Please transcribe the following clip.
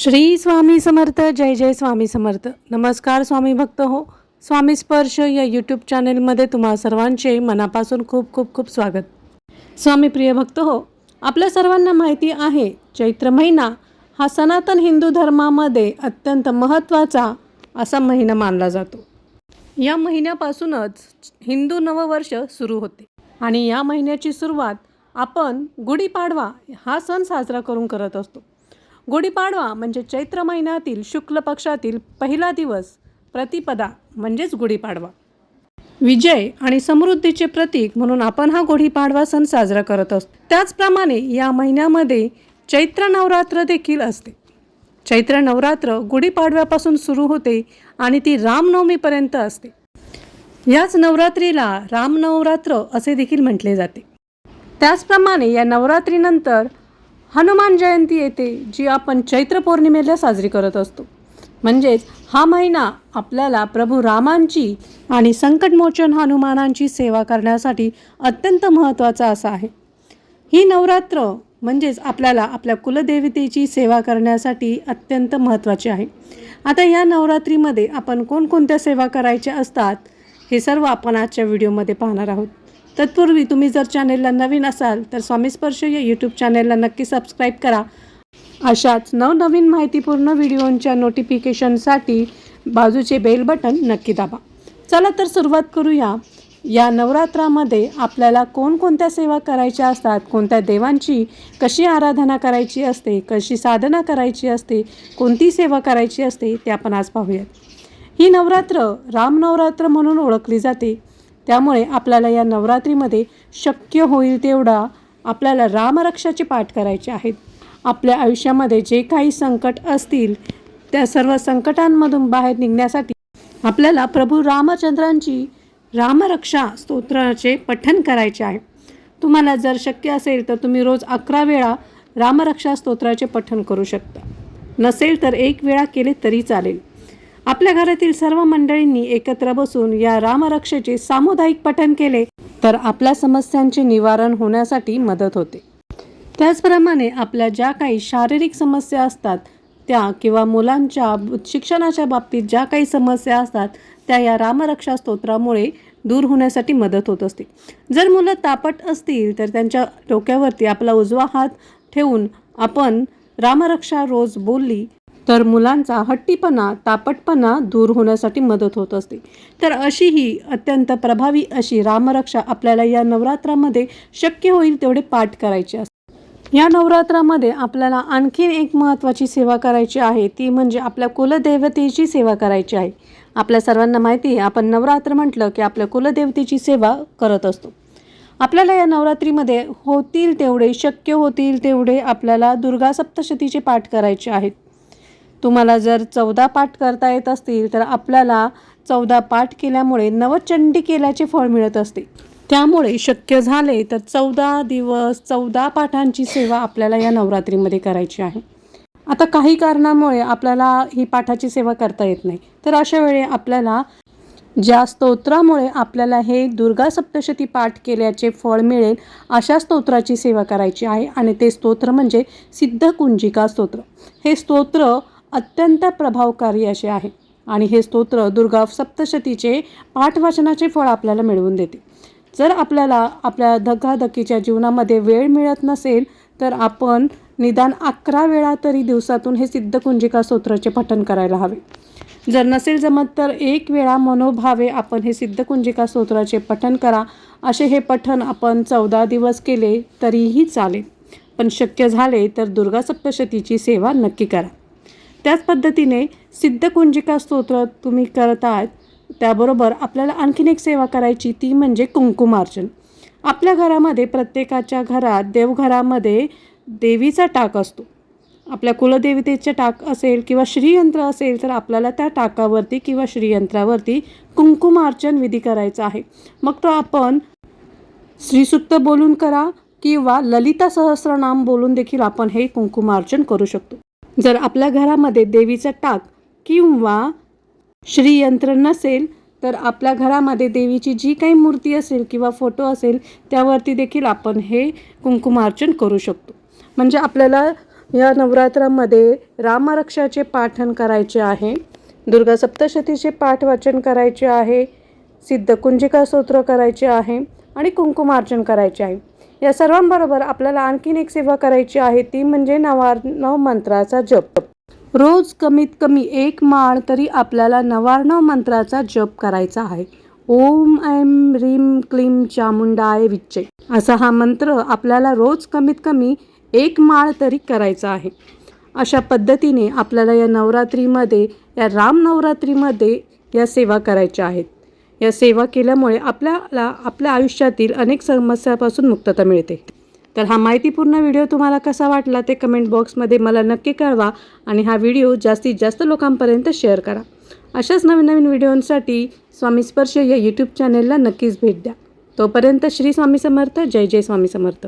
श्री स्वामी समर्थ जय जय स्वामी समर्थ. नमस्कार स्वामी भक्त हो. स्वामी स्पर्श या यूट्यूब चॅनेलमध्ये तुम्हा सर्वांचे मनापासून खूप खूप खूप स्वागत. स्वामी प्रिय भक्त हो आपल्या सर्वांना माहिती आहे चैत्र महिना हा सनातन हिंदू धर्मामध्ये अत्यंत महत्त्वाचा असा महिना मानला जातो. या महिन्यापासूनच हिंदू नववर्ष सुरू होते आणि या महिन्याची सुरुवात आपण गुढीपाडवा हा सण साजरा करून करत असतो. गुढीपाडवा म्हणजे चैत्र महिन्यातील शुक्ल पक्षातील पहिला दिवस प्रतिपदा म्हणजेच गुढीपाडवा. विजय आणि समृद्धीचे प्रतीक म्हणून आपण हा गुढीपाडवा सण साजरा करत असतो. त्याचप्रमाणे या महिन्यामध्ये चैत्र नवरात्र देखील असते. चैत्र नवरात्र गुढीपाडव्यापासून सुरू होते आणि ती रामनवमीपर्यंत असते. याच नवरात्रीला रामनवरात्र असे देखील म्हटले जाते. त्याचप्रमाणे या नवरात्रीनंतर हनुमान जयंती येते जी आपण चैत्र पौर्णिमेला साजरी करत असतो. म्हणजेच हा महिना आपल्याला प्रभू रामांची आणि संकटमोचन हनुमानांची सेवा करण्यासाठी अत्यंत महत्त्वाचा असा आहे. ही नवरात्र म्हणजेच आपल्याला आपल्या कुलदेवतेची सेवा करण्यासाठी अत्यंत महत्त्वाची आहे. आता या नवरात्रीमध्ये आपण कोणकोणत्या सेवा करायच्या असतात हे सर्व आपण आजच्या व्हिडिओमध्ये पाहणार आहोत. तत्पूर्वी तुम्ही जर चॅनेलला नवीन असाल तर स्वामी स्पर्श या यूट्यूब चॅनेलला नक्की सबस्क्राईब करा. अशाच नवनवीन माहितीपूर्ण व्हिडिओंच्या नोटिफिकेशनसाठी बाजूचे बेल बटन नक्की दाबा. चला तर सुरुवात करूया. या नवरात्रामध्ये आपल्याला कोणकोणत्या सेवा करायच्या असतात कोणत्या देवांची कशी आराधना करायची असते कशी साधना करायची असते कोणती सेवा करायची असते ते आपण आज पाहूयात. ही नवरात्र रामनवरात्र म्हणून ओळखली जाते. त्यामुळे आपल्याला या नवरात्रीमध्ये शक्य होईल तेवढा आपल्याला रामरक्षाचे पाठ करायचे आहेत. आपल्या आयुष्यामध्ये जे काही संकट असतील त्या सर्व संकटांमधून बाहेर निघण्यासाठी आपल्याला प्रभू रामचंद्रांची रामरक्षा स्तोत्राचे पठण करायचे आहे. तुम्हाला जर शक्य असेल तर तुम्ही रोज अकरा वेळा रामरक्षा स्तोत्राचे पठण करू शकता. नसेल तर एक वेळा केले तरी चालेल. आपल्या घरातील सर्व मंडळींनी एकत्र बसून या रामरक्षेचे सामुदायिक पठन केले तर आपल्या समस्यांचे निवारण होण्यासाठी मदत होते. त्याचप्रमाणे आपल्या ज्या काही शारीरिक समस्या असतात त्या किंवा मुलांच्या शिक्षणाच्या बाबतीत ज्या काही समस्या असतात त्या या रामरक्षा स्तोत्रामुळे दूर होण्यासाठी मदत होत असते. जर मुलं तापट असतील तर त्यांच्या डोक्यावरती आपला उजवा हात ठेवून आपण रामरक्षा रोज बोलली तर मुलांचा हट्टीपणा तापटपणा दूर होण्यासाठी मदत होत असते. तर अशी ही अत्यंत प्रभावी अशी रामरक्षा आपल्याला या नवरात्रामध्ये शक्य होईल तेवढे पाठ करायचे असते. या नवरात्रामध्ये आपल्याला आणखीन एक महत्त्वाची सेवा करायची आहे. ती म्हणजे आपल्या कुलदेवतेची सेवा करायची आहे. आपल्या सर्वांना माहिती आहे आपण नवरात्र म्हटलं की आपल्या कुलदेवतेची सेवा करत असतो. आपल्याला या नवरात्रीमध्ये होतील तेवढे शक्य होतील तेवढे आपल्याला दुर्गा सप्तशतीचे पाठ करायचे आहेत. तुम्हाला जर चौदा पाठ करता येत असतील तर आपल्याला चौदा पाठ केल्यामुळे नवचंडी केल्याचे फळ मिळत असते. त्यामुळे शक्य झाले तर चौदा दिवस चौदा पाठांची सेवा आपल्याला या नवरात्रीमध्ये करायची आहे. आता काही कारणामुळे आपल्याला ही पाठाची सेवा करता येत नाही. तर अशा वेळी आपल्याला ज्या स्तोत्रामुळे आपल्याला हे दुर्गा सप्तशती पाठ केल्याचे फळ मिळेल अशा स्तोत्राची सेवा करायची आहे. आणि ते स्तोत्र म्हणजे सिद्धकुंजिका स्तोत्र. हे स्तोत्र अत्यंत प्रभावकारी असे आहे. आणि हे स्तोत्र दुर्गा सप्तशतीचे पाठवाचनाचे फळ आपल्याला मिळवून देते. जर आपल्याला आपल्या धकाधकीच्या जीवनामध्ये वेळ मिळत नसेल तर आपण निदान अकरा वेळा तरी दिवसातून हे सिद्धकुंजिका स्तोत्राचे पठण करायला हवे. जर नसेल जमत तर एक वेळा मनोभावे आपण हे सिद्धकुंजिका स्तोत्राचे पठण करा. असे हे पठण आपण चौदा दिवस केले तरीही चालेल. पण शक्य झाले तर दुर्गा सप्तशतीची सेवा नक्की करा. त्याच पद्धतीने सिद्धकुंजिका स्तोत्र तुम्ही करत आहात त्याबरोबर आपल्याला आणखीन एक सेवा करायची ती म्हणजे कुंकुमार्चन. आपल्या घरामध्ये प्रत्येकाच्या घरात देवघरामध्ये देवीचा टाक असतो. आपल्या कुलदेवतेचे टाक असेल किंवा श्रीयंत्र असेल तर आपल्याला त्या टाकावरती किंवा श्रीयंत्रावरती कुंकुमार्चन विधी करायचा आहे. मग तो आपण श्रीसुक्त बोलून करा किंवा ललिता सहस्रनाम बोलून देखील आपण हे कुंकुमार्चन करू शकतो. जर आपल्या घरामध्ये देवीचं टाक किंवा श्रीयंत्र नसेल तर आपल्या घरामध्ये देवीची जी काही मूर्ती असेल किंवा फोटो असेल त्यावरती देखील आपण हे कुंकुमार्चन करू शकतो. म्हणजे आपल्याला या नवरात्रामध्ये रामरक्षाचे पाठन करायचे आहे दुर्गा सप्तशतीचे पाठ वाचन करायचे आहे सिद्धकुंजिका स्तोत्र करायचे आहे आणि कुंकुमार्चन करायचे आहे. या सर्वांबरोबर आपल्याला आणखीन एक सेवा करायची आहे ती म्हणजे नवार्णव मंत्राचा जप. रोज कमीत कमी एक माळ तरी आपल्याला नवार्णव मंत्राचा जप करायचा आहे. ओम ऐम ह्रीम क्लीम चामुंडाय विच्चे. असा हा मंत्र आपल्याला रोज कमीत कमी एक माळ तरी करायचा आहे. अशा पद्धतीने आपल्याला या नवरात्रीमध्ये या राम नवरात्रीमध्ये या सेवा करायच्या आहेत. या सेवा केल्यामुळे आपल्याला आपल्या आयुष्यातील अनेक समस्यापासून मुक्तता मिळते. तर हा माहितीपूर्ण व्हिडिओ तुम्हाला कसा वाटला ते कमेंट बॉक्समध्ये मला नक्की कळवा आणि हा व्हिडिओ जास्तीत जास्त लोकांपर्यंत शेअर करा. अशाच नवीन नवीन व्हिडिओंसाठी स्वामी स्पर्श या यूट्यूब चॅनेलला नक्कीच भेट द्या. तोपर्यंत श्री स्वामी समर्थ जय जय स्वामी समर्थ.